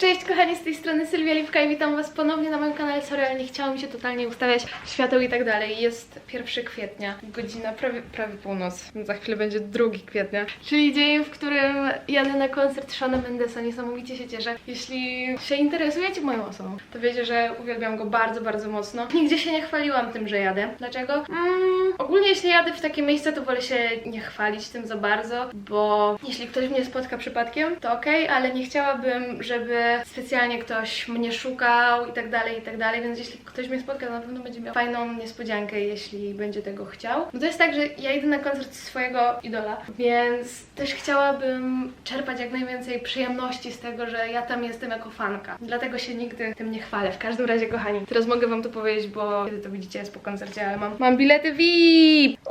Cześć kochani, z tej strony Sylwia Lipka i witam was ponownie na moim kanale. Sorry, ale nie chciało mi się totalnie ustawiać świateł i tak dalej. Jest 1 kwietnia, godzina prawie, prawie północ. Za chwilę będzie 2 kwietnia, czyli dzień, w którym jadę na koncert Shona Mendesa. Niesamowicie się cieszę. Jeśli się interesujecie moją osobą, to wiecie, że uwielbiam go bardzo, bardzo mocno. Nigdzie się nie chwaliłam tym, że jadę. Dlaczego? Mm, ogólnie jeśli jadę w takie miejsce, to wolę się nie chwalić tym za bardzo, bo jeśli ktoś mnie spotka przypadkiem, to okej, ale nie chciałabym, żeby specjalnie ktoś mnie szukał i tak dalej, i tak dalej, więc jeśli ktoś mnie spotka, to na pewno będzie miał fajną niespodziankę, jeśli będzie tego chciał. Bo to jest tak, że ja idę na koncert swojego idola, więc też chciałabym czerpać jak najwięcej przyjemności z tego, że ja tam jestem jako fanka. Dlatego się nigdy tym nie chwalę. W każdym razie, kochani, teraz mogę wam to powiedzieć, bo kiedy to widzicie jest po koncercie, ale mam, mam bilety VIP!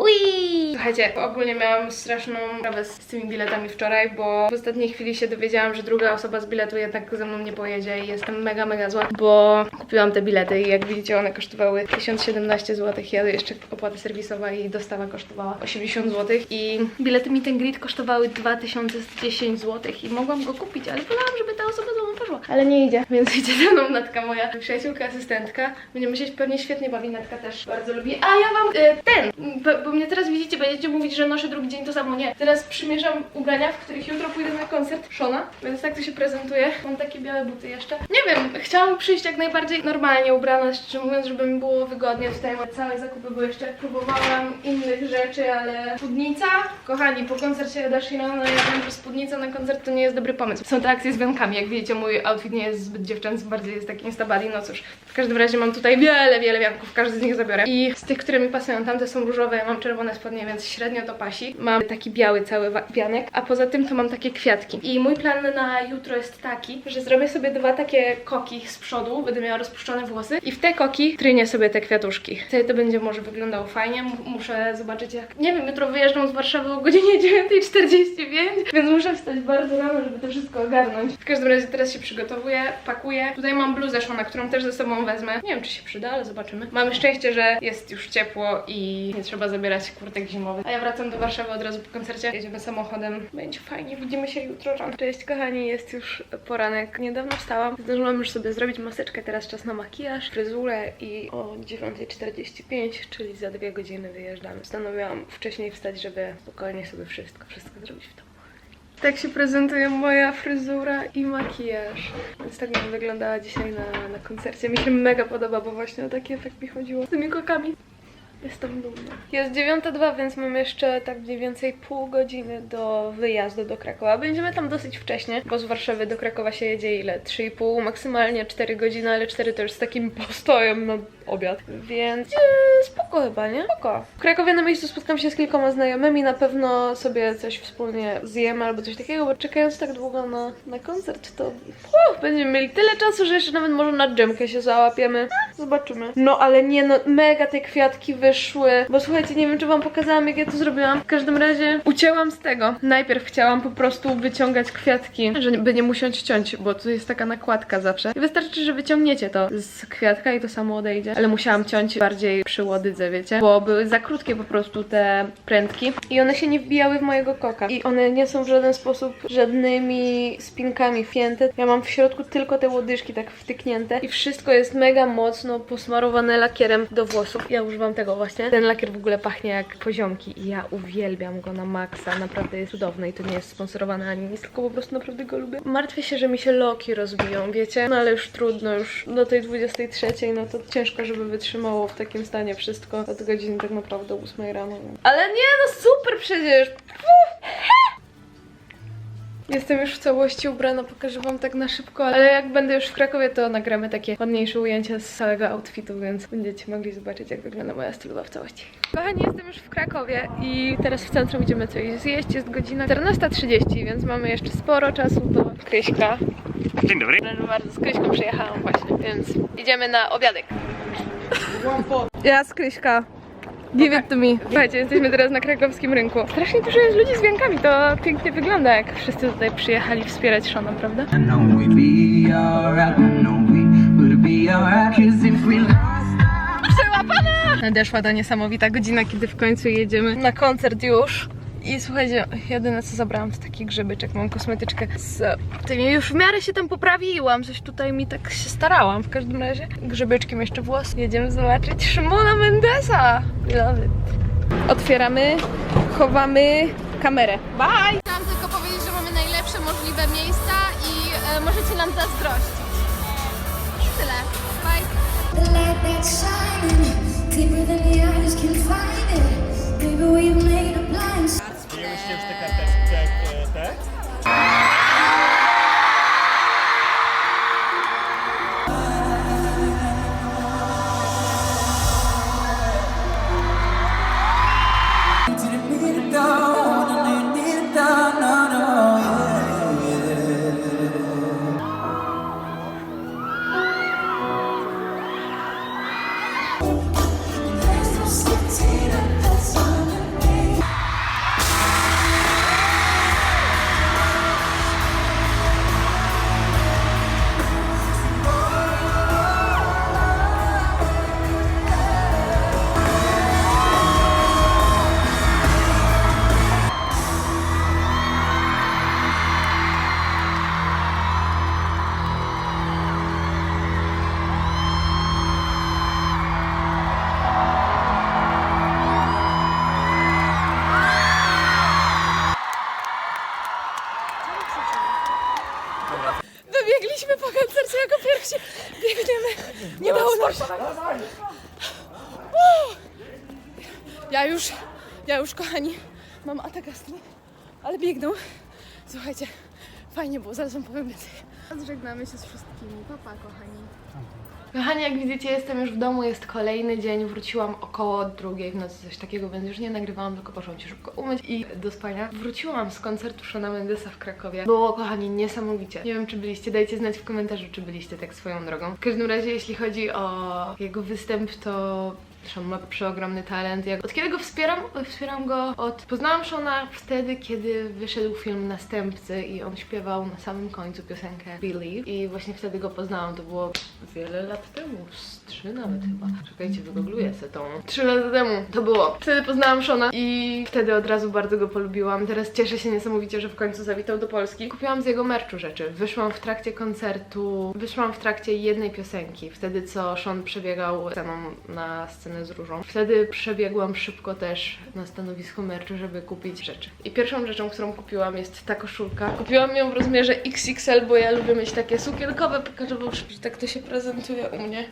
Ui! Słuchajcie, ogólnie miałam straszną sprawę z, z tymi biletami wczoraj, bo w ostatniej chwili się dowiedziałam, że druga osoba z biletu jednak ze mną nie pojedzie i jestem mega, mega zła, bo kupiłam te bilety i jak widzicie one kosztowały 1017 zł, ja jeszcze opłata serwisowa i dostawa kosztowała 80 zł i bilety Meet and Greet kosztowały 2010 zł i mogłam go kupić, ale wolałam, żeby ta osoba ze mną poszła. Ale nie idzie, więc idzie ze mną Natka, moja przyjaciółka, asystentka. Będziemy się pewnie świetnie bawi, Natka też bardzo lubi. A ja wam e, ten, bo, bo mnie teraz widzicie, będziecie mówić, że noszę drugi dzień to samo. Nie, teraz przymierzam ubrania, w których jutro pójdę na koncert Shona, więc tak to się prezentuje. Mam takie białe buty jeszcze. Nie wiem, chciałam przyjść jak najbardziej normalnie ubrana, szczerze mówiąc, żeby mi było wygodnie. Tutaj całe zakupy, bo jeszcze próbowałam innych rzeczy, ale spódnica, kochani, po koncercie Eda Sheerana ja wiem, że spódnica na koncert to nie jest dobry pomysł. Są te akcje z wiankami, jak widzicie, mój outfit nie jest zbyt dziewczęcy, bardziej jest taki instabody, no cóż. W każdym razie mam tutaj wiele, wiele wianków, każdy z nich zabiorę. I z tych, które mi pasują, tamte są różowe, ja mam czerwone spodnie, więc średnio to pasi. Mam taki biały cały wianek, a poza tym to mam takie kwiatki. I mój plan na jutro jest taki, że zrobię sobie dwa takie koki z przodu, będę miała rozpuszczone włosy i w te koki trynię sobie te kwiatuszki. Wtedy to będzie może wyglądało fajnie, M- muszę zobaczyć jak... Nie wiem, jutro wyjeżdżam z Warszawy o godzinie 9.45, więc muszę wstać bardzo rano, żeby to wszystko ogarnąć. W każdym razie teraz się przygotowuję, pakuję. Tutaj mam bluzę Shona, którą też ze sobą wezmę. Nie wiem, czy się przyda, ale zobaczymy. Mamy szczęście, że jest już ciepło i nie trzeba zabierać kurtek zimowych. A ja wracam do Warszawy od razu po koncercie. Jedziemy samochodem. Będzie fajnie, widzimy się jutro rano. Cześć kochani, jest już poranek. Niedawno wstałam. Zdążyłam już sobie zrobić maseczkę, teraz czas na makijaż, fryzurę i o 9.45, czyli za dwie godziny wyjeżdżamy. Postanowiłam wcześniej wstać, żeby spokojnie sobie wszystko, wszystko zrobić w domu. Tak się prezentuje moja fryzura i makijaż. Więc tak bym wyglądała dzisiaj na, na koncercie. Mi się mega podoba, bo właśnie o taki efekt mi chodziło z tymi kokami. Jestem dumna. Jest 9.02, więc mam jeszcze tak mniej więcej pół godziny do wyjazdu do Krakowa. Będziemy tam dosyć wcześnie, bo z Warszawy do Krakowa się jedzie ile? 3,5, maksymalnie 4 godziny, ale 4 to już z takim postojem na obiad. Więc e, spoko chyba, nie? Spoko. W Krakowie na miejscu spotkam się z kilkoma znajomymi, na pewno sobie coś wspólnie zjemy albo coś takiego, bo czekając tak długo na, na koncert, to uff, będziemy mieli tyle czasu, że jeszcze nawet może na dżemkę się załapiemy. Zobaczymy. No ale nie no, mega te kwiatki wyszły. Bo słuchajcie, nie wiem czy wam pokazałam jak ja to zrobiłam. W każdym razie ucięłam z tego. Najpierw chciałam po prostu wyciągać kwiatki, żeby nie musieć ciąć, bo tu jest taka nakładka zawsze. I wystarczy, że wyciągniecie to z kwiatka i to samo odejdzie. Ale musiałam ciąć bardziej przy łodydze, wiecie? Bo były za krótkie po prostu te prędki i one się nie wbijały w mojego koka. I one nie są w żaden sposób żadnymi spinkami wpięte. Ja mam w środku tylko te łodyżki tak wtyknięte i wszystko jest mega mocno posmarowane lakierem do włosów. Ja używam tego właśnie. Ten lakier w ogóle pachnie jak poziomki i ja uwielbiam go na maksa. Naprawdę jest cudowny i to nie jest sponsorowane ani nic, tylko po prostu naprawdę go lubię. Martwię się, że mi się loki rozbiją, wiecie? No ale już trudno, już do tej 23, no to ciężko, żeby wytrzymało w takim stanie wszystko od godziny tak naprawdę 8 rano. Ale nie, no super przecież! Jestem już w całości ubrana, pokażę wam tak na szybko, ale jak będę już w Krakowie, to nagramy takie ładniejsze ujęcia z całego outfitu, więc będziecie mogli zobaczyć, jak wygląda moja stylowa w całości. Kochani, jestem już w Krakowie i teraz w centrum idziemy coś zjeść. Jest godzina 14.30, więc mamy jeszcze sporo czasu do Kryśka. Dzień dobry. Bardzo, z Kryśką przyjechałam właśnie, więc idziemy na obiadek. Ja z Kryśka. Give it to me. Słuchajcie, jesteśmy teraz na krakowskim rynku. Strasznie dużo jest ludzi z wiankami, to pięknie wygląda, jak wszyscy tutaj przyjechali wspierać Shona, prawda? Przełapana! Nadeszła ta niesamowita godzina, kiedy w końcu jedziemy na koncert już. I słuchajcie, jedyne co zabrałam to taki grzebyczek, mam kosmetyczkę z tymi już w miarę się tam poprawiłam, coś tutaj mi tak się starałam w każdym razie. Grzebyczkiem jeszcze włos. Jedziemy zobaczyć Szymona Mendesa. Love it. Otwieramy, chowamy kamerę. Bye! Chciałam tylko powiedzieć, że mamy najlepsze możliwe miejsca i e, możecie nam zazdrościć. I tyle. Bye! The light that's shining, deeper than the eyes can find it. Baby, we've made a blind Bijemy się w te Wybiegliśmy po koncercie jako pierwsi. Biegniemy. Nie dało nam się. Uuu. Ja już, ja już kochani, mam atak astmy, ale biegną. Słuchajcie, fajnie było, zaraz wam powiem więcej. Żegnamy się z wszystkimi. Papa, kochani. Kochani, jak widzicie, jestem już w domu, jest kolejny dzień. Wróciłam około drugiej w nocy, coś takiego, więc już nie nagrywałam, tylko poszłam się szybko umyć i do spania. Wróciłam z koncertu Shona Mendesa w Krakowie. Było, kochani, niesamowicie. Nie wiem, czy byliście, dajcie znać w komentarzu, czy byliście tak swoją drogą. W każdym razie, jeśli chodzi o jego występ, to Sean ma przeogromny talent. Jak, od kiedy go wspieram? Wspieram go od... Poznałam Shona wtedy, kiedy wyszedł film Następcy i on śpiewał na samym końcu piosenkę Believe i właśnie wtedy go poznałam. To było wiele lat temu, z trzy nawet chyba. Czekajcie, wygoogluję se tą. Trzy lata temu to było. Wtedy poznałam Shona i wtedy od razu bardzo go polubiłam. Teraz cieszę się niesamowicie, że w końcu zawitał do Polski. Kupiłam z jego merchu rzeczy. Wyszłam w trakcie koncertu, wyszłam w trakcie jednej piosenki. Wtedy co Sean przebiegał sceną na scenę z różą. Wtedy przebiegłam szybko też na stanowisko merchu, żeby kupić rzeczy. I pierwszą rzeczą, którą kupiłam jest ta koszulka. Kupiłam ją w rozmiarze XXL, bo ja lubię mieć takie sukienkowe. Pokażę wam, że tak to się prezentuje u mnie.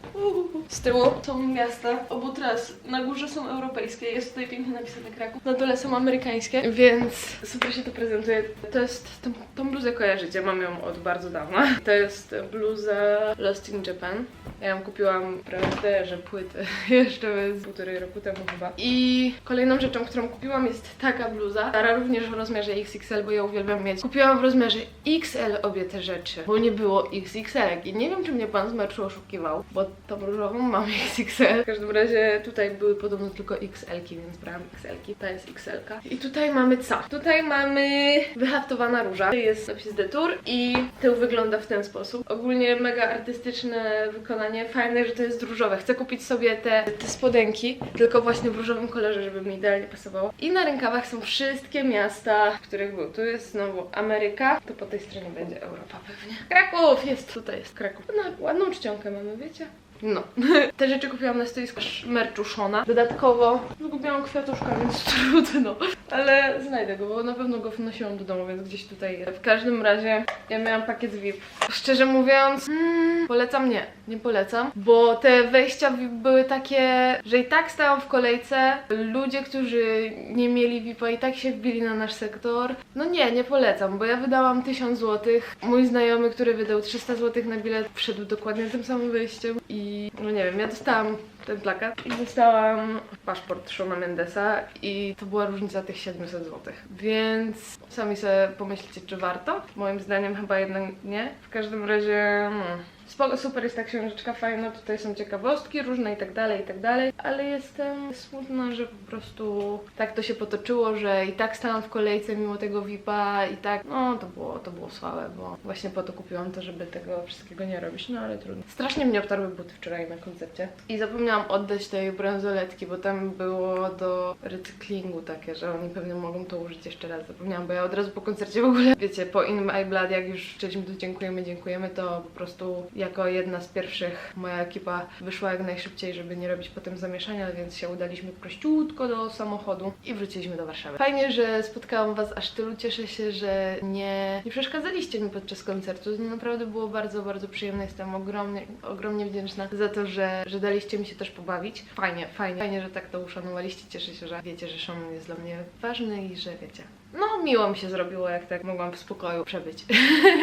Z tyłu są miasta obu tras. Na górze są europejskie, jest tutaj pięknie napisane Kraków. Na dole są amerykańskie, więc super się to prezentuje. To jest, tą, tą bluzę kojarzycie, mam ją od bardzo dawna. To jest bluza Lost in Japan. Ja ją kupiłam prawdę, że płytę jeszcze z półtorej roku temu chyba. I kolejną rzeczą, którą kupiłam jest taka bluza. Stara również w rozmiarze XXL, bo ja uwielbiam mieć. Kupiłam w rozmiarze XL obie te rzeczy, bo nie było XXL. I nie wiem, czy mnie pan z merchu oszukiwał, bo tą różową mam XXL. W każdym razie tutaj były podobno tylko XL-ki, więc brałam XL-ki. Ta jest XL-ka. I tutaj mamy co? Tutaj mamy wyhaftowana róża. To jest napis Detour i tył wygląda w ten sposób. Ogólnie mega artystyczne wykonanie. Fajne, że to jest różowe. Chcę kupić sobie te, te spodenki, tylko właśnie w różowym kolorze, żeby mi idealnie pasowało. I na rękawach są wszystkie miasta, w których był. Tu jest znowu Ameryka, to po tej stronie będzie Europa pewnie. Kraków! Jest, tutaj jest Kraków. No, ładną czcionkę mamy, wiecie? No. Te rzeczy kupiłam na stoisku merchu Shona. Dodatkowo zgubiłam kwiatuszka, więc trudno. Ale znajdę go, bo na pewno go wnosiłam do domu, więc gdzieś tutaj. W każdym razie ja miałam pakiet VIP. Szczerze mówiąc, mm, polecam nie. Nie polecam, bo te wejścia VIP były takie, że i tak stałam w kolejce. Ludzie, którzy nie mieli VIP-a i tak się wbili na nasz sektor. No nie, nie polecam, bo ja wydałam 1000 zł. Mój znajomy, który wydał 300 zł na bilet, wszedł dokładnie tym samym wyjściem i no nie wiem, ja dostałam ten plakat i dostałam paszport Shona Mendesa i to była różnica tych 700 zł. Więc sami sobie pomyślicie, czy warto? Moim zdaniem chyba jednak nie. W każdym razie, no, Spoko, super jest ta książeczka fajna, tutaj są ciekawostki różne i tak dalej, i tak dalej, ale jestem smutna, że po prostu tak to się potoczyło, że i tak stałam w kolejce mimo tego VIP-a i tak, no to było, to było słabe, bo właśnie po to kupiłam to, żeby tego wszystkiego nie robić, no ale trudno. Strasznie mnie obtarły buty wczoraj na koncercie i zapomniałam zapomniałam oddać tej bransoletki, bo tam było do recyklingu takie, że oni pewnie mogą to użyć jeszcze raz. Zapomniałam, bo ja od razu po koncercie w ogóle, wiecie, po In My Blood, jak już chcieliśmy to dziękujemy, dziękujemy, to po prostu jako jedna z pierwszych moja ekipa wyszła jak najszybciej, żeby nie robić potem zamieszania, więc się udaliśmy prościutko do samochodu i wróciliśmy do Warszawy. Fajnie, że spotkałam Was aż tylu, cieszę się, że nie, nie przeszkadzaliście mi podczas koncertu. Naprawdę było bardzo, bardzo przyjemne. Jestem ogromnie, ogromnie wdzięczna za to, że, że daliście mi się też pobawić. Fajnie, fajnie, fajnie, że tak to uszanowaliście. Cieszę się, że wiecie, że szanun jest dla mnie ważny i że wiecie. No, miło mi się zrobiło, jak tak mogłam w spokoju przebyć.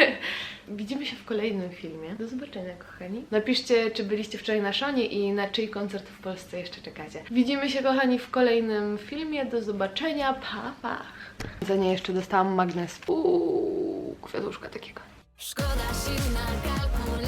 Widzimy się w kolejnym filmie. Do zobaczenia, kochani. Napiszcie, czy byliście wczoraj na Szonie i na czyj koncert w Polsce jeszcze czekacie. Widzimy się, kochani, w kolejnym filmie. Do zobaczenia. Pa, pa. Za nie jeszcze dostałam magnes. Uuu, kwiatuszka takiego. Szkoda sił na